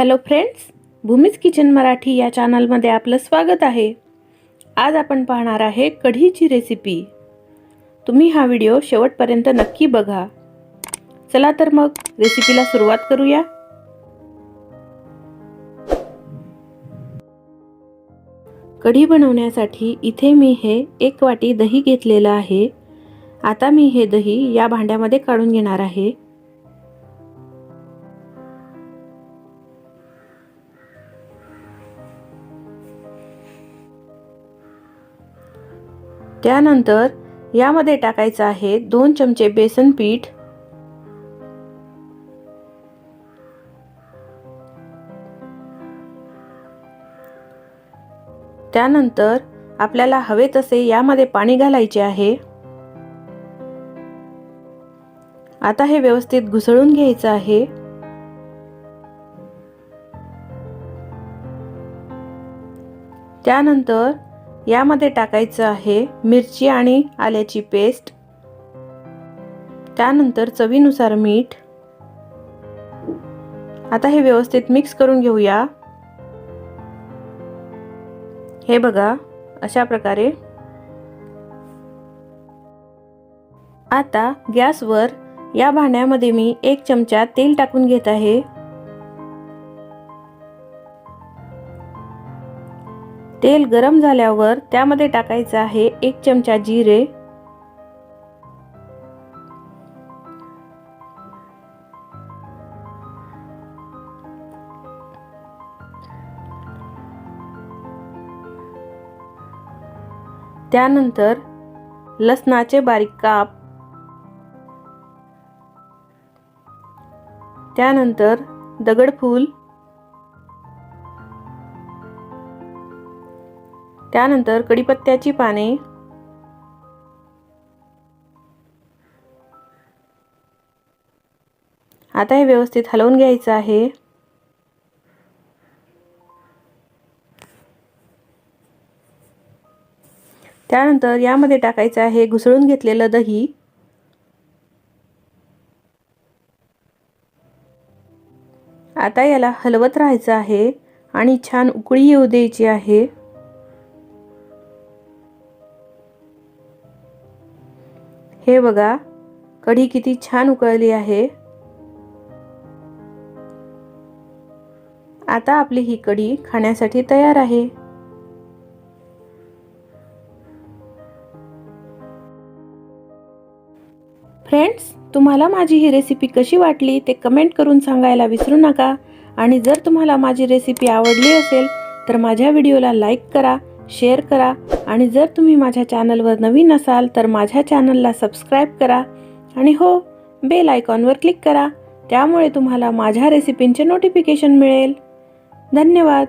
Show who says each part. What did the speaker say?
Speaker 1: Hello friends Bhumi's kitchen Marathi या चॅनलमध्ये आपलं स्वागत आहे. आज आपण पाहणार आहे कढीची रेसिपी तुम्ही हा व्हिडिओ शेवटपर्यंत नक्की बघा. चला तर मग रेसिपीला सुरुवात करूया. कढी बनवण्यासाठी इथे मी हे एक वाटी दही घेतलेलं आहे. आता मी हे दही या भांड्यामध्ये काढून घेणार आहे. त्यानंतर यामध्ये टाकायचं आहे दोन चमचे बेसन पीठ. त्यानंतर आपल्याला हवे तसे यामध्ये पाणी घालायचे आहे. आता हे व्यवस्थित घुसळून घ्यायचं आहे. त्यानंतर यामध्ये टाकायचं आहे मिरची आणि आल्याची पेस्ट. त्यानंतर चवीनुसार मीठ. आता हे व्यवस्थित मिक्स करून घेऊया. हे बघा अशा प्रकारे. आता गॅसवर या भांड्यामध्ये मी एक चमचा तेल टाकून घेत आहे. तेल गरम झाल्यावर त्यामध्ये टाकायचं आहे एक चमचा जिरे. त्यानंतर लसणाचे बारीक काप. त्यानंतर दगडफूल. त्यानंतर कडीपत्त्याची पाने. आता हे व्यवस्थित हलवून घ्यायचं आहे. त्यानंतर यामध्ये टाकायचं आहे घुसळून घेतलेलं दही. आता याला हलवत राहायचं आहे आणि छान उकळी येऊ द्यायची आहे. हे बघा कढी किती छान उकळली आहे. आता आपली ही कढी खाण्यासाठी तयार आहे. फ्रेंड्स तुम्हाला माझी ही रेसिपी कशी वाटली ते कमेंट करून सांगायला विसरू नका. आणि जर तुम्हाला माझी रेसिपी आवडली असेल तर माझ्या व्हिडिओला लाईक करा. शेअर करा आणि जर तुम्ही माझ्या चॅनलवर नवीन असाल तर माझ्या चॅनलला सबस्क्राईब करा आणि हो बेल आयकॉनवर क्लिक करा. त्यामुळे तुम्हाला माझ्या रेसिपींचे नोटिफिकेशन मिळेल. धन्यवाद.